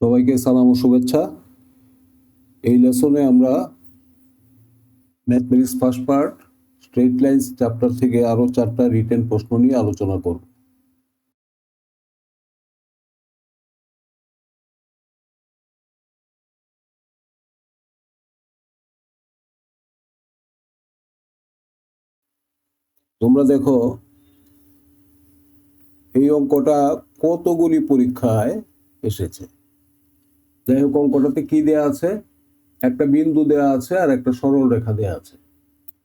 সবাইকে সালাম ও শুভেচ্ছা। এই লেসনে আমরা mathematics first part straight lines chapter থেকে আরও চারটা রিটেন প্রশ্ন নিয়ে আলোচনা করব। তোমরা দেখো, এই অঙ্কটা কতগুলি পরীক্ষায় এসেছে? যাই হোক, অঙ্কটাতে কি দেয়া আছে? একটা বিন্দু দেয়া আছে আর একটা সরল রেখা দেয়া আছে।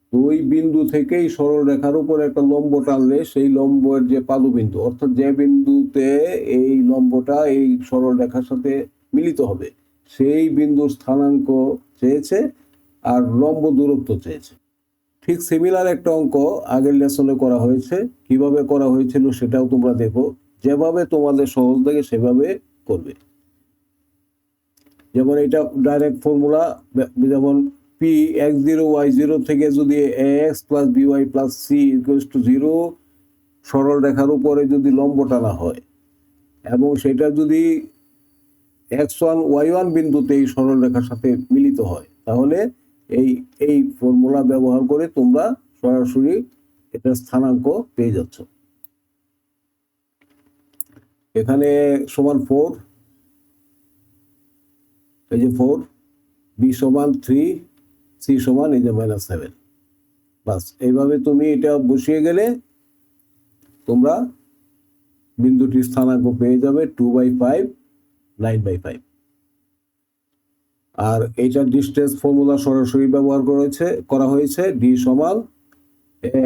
তো ওই বিন্দু থেকেই সরল রেখার উপর একটা লম্ব টানলে সেই লম্বের যে পাদু বিন্দু অর্থাৎ যে বিন্দুতে এই লম্বটা এই সরল রেখার সাথে মিলিত হবে, সেই বিন্দুর স্থানাঙ্ক চেয়েছে আর লম্ব দূরত্ব চেয়েছে। ঠিক সিমিলার একটা অঙ্ক আগের লেসনে করা হয়েছে। কীভাবে করা হয়েছিল সেটাও তোমরা দেখো। যেভাবে তোমাদের সহজ লাগে সেভাবে করবে। যেমন এটা ডাইরেক্ট ফর্মুলা যেমন P x zero y zero থেকে যদি a x plus b y plus c equals to zero সরল রেখার উপরে যদি লম্ব টানা হয়, এবং সেটা যদি এক্স ওয়ান ওয়াই ওয়ান বিন্দুতে এই সরল রেখার সাথে মিলিত হয়, তাহলে এই এই ফর্মুলা ব্যবহার করে তোমরা সরাসরি এটা স্থানাঙ্ক পেয়ে যাচ্ছ। এখানে সমান ফোর এই যে ফোর বি সমান থ্রি সি সমান এই যে মাইনাস সেভেন বাস, এইভাবে তুমি এটা বসিয়ে গেলে তোমরা বিন্দুটির স্থানাঙ্ক পেয়ে যাবে two by five nine by five আর এইটার ডিস্টেন্স ফর্মুলা সরাসরি ব্যবহার করেছে করা হয়েছে ডি সমান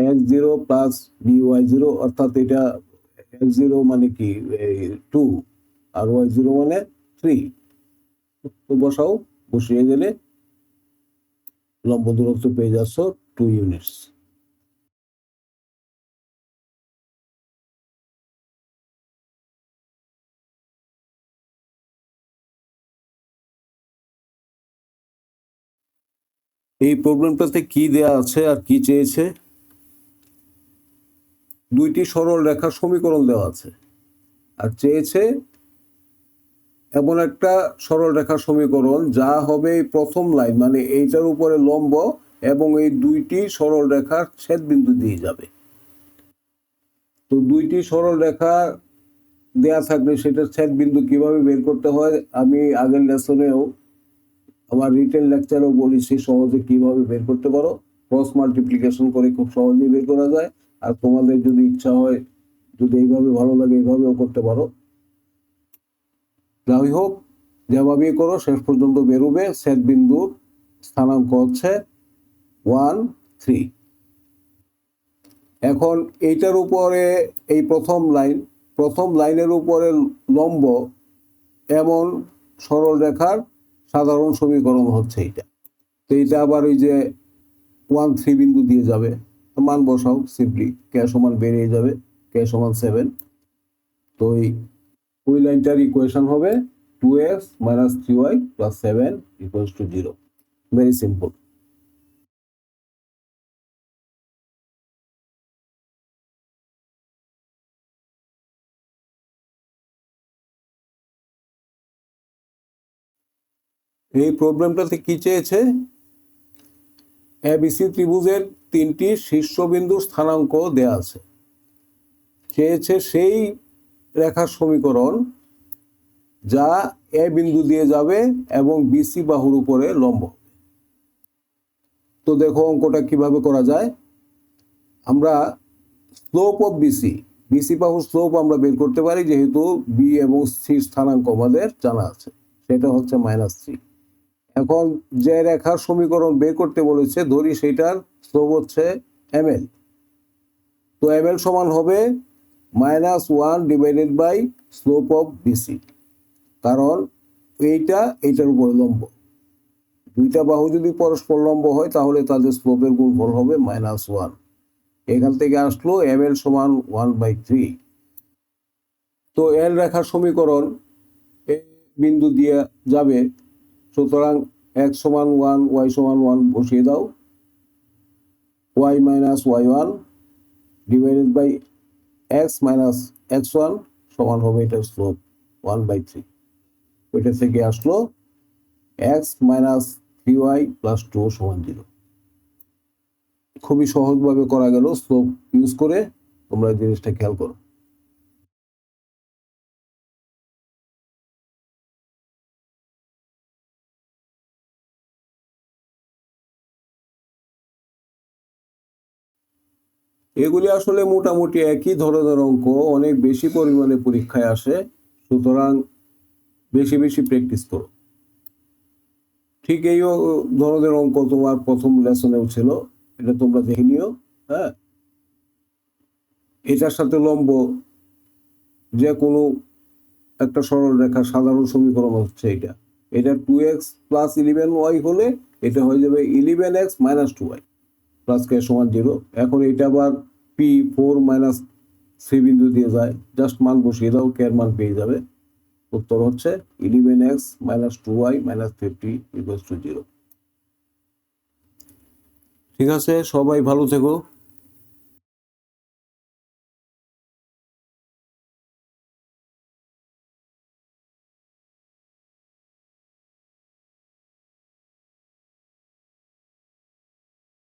x zero plus b y zero অর্থাৎ এটা এক্স জিরো মানে কি? টু আর ওয়াই জিরো মানে থ্রি বসাও, বসিয়ে গেলে লম্ব দূরত্ব পেয়ে যাচ্ছ টু ইউনিটস এই প্রবলেমটাতে কি দেয়া আছে আর কি চেয়েছে? দুইটি সরল রেখার সমীকরণ দেওয়া আছে। আর চেয়েছে এমন একটা সরল রেখার সমীকরণ, যা হবে প্রথম লাইন মানে এইটার উপরে লম্ব এবং এই দুইটি সরল রেখার ছেদ বিন্দু দিয়ে যাবে। তো দুইটি সরল রেখা দেয়া থাকলে সেটার ছেদ বিন্দু কীভাবে বের করতে হয়, আমি আগের লেসনেও, আমার রিটেল লেকচারেও বলেছি সহজে কীভাবে বের করতে পারো। ক্রস মাল্টিপ্লিকেশন করে খুব সহজেই বের করা যায়। আর তোমাদের যদি ইচ্ছা হয়, যদি এইভাবে ভালো লাগে, এইভাবেও করতে পারো। যাই হোক, যেভাবেই করো, শেষ পর্যন্ত বেরোবে। সেট বিন্দুর স্থানাঙ্ক হচ্ছে ওয়ান থ্রি এখন এইটার উপরে, এই প্রথম লাইন প্রথম লাইনের উপরে লম্ব এমন সরল রেখার সাধারণ সমীকরণ হচ্ছে এইটা। তো এইটা আবার ওই যে ওয়ান থ্রি বিন্দু দিয়ে যাবে। মান বসাও সিম্পলি কে সমান বেরিয়ে যাবে কে সমান সেভেন তো এই ওই লাইনটার ইকুয়েশন হবে two x minus three y plus seven equals to zero very simple এই প্রবলেমটাতে কি চেয়েছে? এবিসি ত্রিভুজের তিনটি শীর্ষবিন্দু স্থানাঙ্ক দেয়া আছে। চেয়েছে সেই রেখার সমীকরণ যা এ বিন্দু দিয়ে যাবে এবং বিসি বাহুর উপরে লম্ব তো দেখো অঙ্কটা কীভাবে করা যায়। আমরা slope of B C B slope আমরা বের করতে পারি যেহেতু বি এবং সি স্থানাঙ্ক আমাদের জানা আছে, সেটা হচ্ছে মাইনাস থ্রি এখন যে রেখার সমীকরণ বের করতে বলেছে, ধরি সেটার স্লোপ হচ্ছে এম এল তো এম এল সমান হবে minus one divided by slope of BC কারণ এইটা এইটার উপরে লম্ব। দুইটা বাহু যদি পরস্পর লম্ব হয়, তাহলে তাদের স্লোপের গুণফল হবে মাইনাস ওয়ান এখান থেকে আসলো এম এল সমান ওয়ান বাই থ্রি তো এল রেখার সমীকরণ বিন্দু দিয়ে যাবে। সুতরাং এক্স সমান ওয়ান ওয়াই সমান ওয়ান বসিয়ে দাও। Y minus y one divided by x minus x one সমান হবে এটার স্লোপ ওয়ান বাই থ্রি ওইটা থেকে আসলো x minus three y plus two সমান জিরো খুবই সহজভাবে করা গেল স্লোপ ইউজ করে তোমরা জিনিসটা খেয়াল করো। এগুলি আসলে মোটামুটি একই ধরনের অঙ্ক, অনেক বেশি পরিমাণে পরীক্ষায় আসে, সুতরাং বেশি বেশি প্র্যাকটিস করো। ঠিক এই ধরনের অঙ্ক তোমার প্রথম লেসনেও ছিল, এটা তোমরা দেখে নিও হ্যাঁ? এটার সাথে লম্ব, যে কোনো একটা সরল রেখার সাধারণ সমীকরণ হচ্ছে এটা এটা two x plus eleven y হলে এটা হয়ে যাবে eleven x minus two y plus k সমান জিরো এখন এটা আবার পি ফোর মাইনাস সি বিন্দু দিয়ে যায়। জাস্ট মান বসিয়ে দাও কে এর মান পেয়ে যাবে। উত্তর হচ্ছে eleven x minus two y minus fifty equals to zero ঠিক আছে, সবাই ভালো থেকো।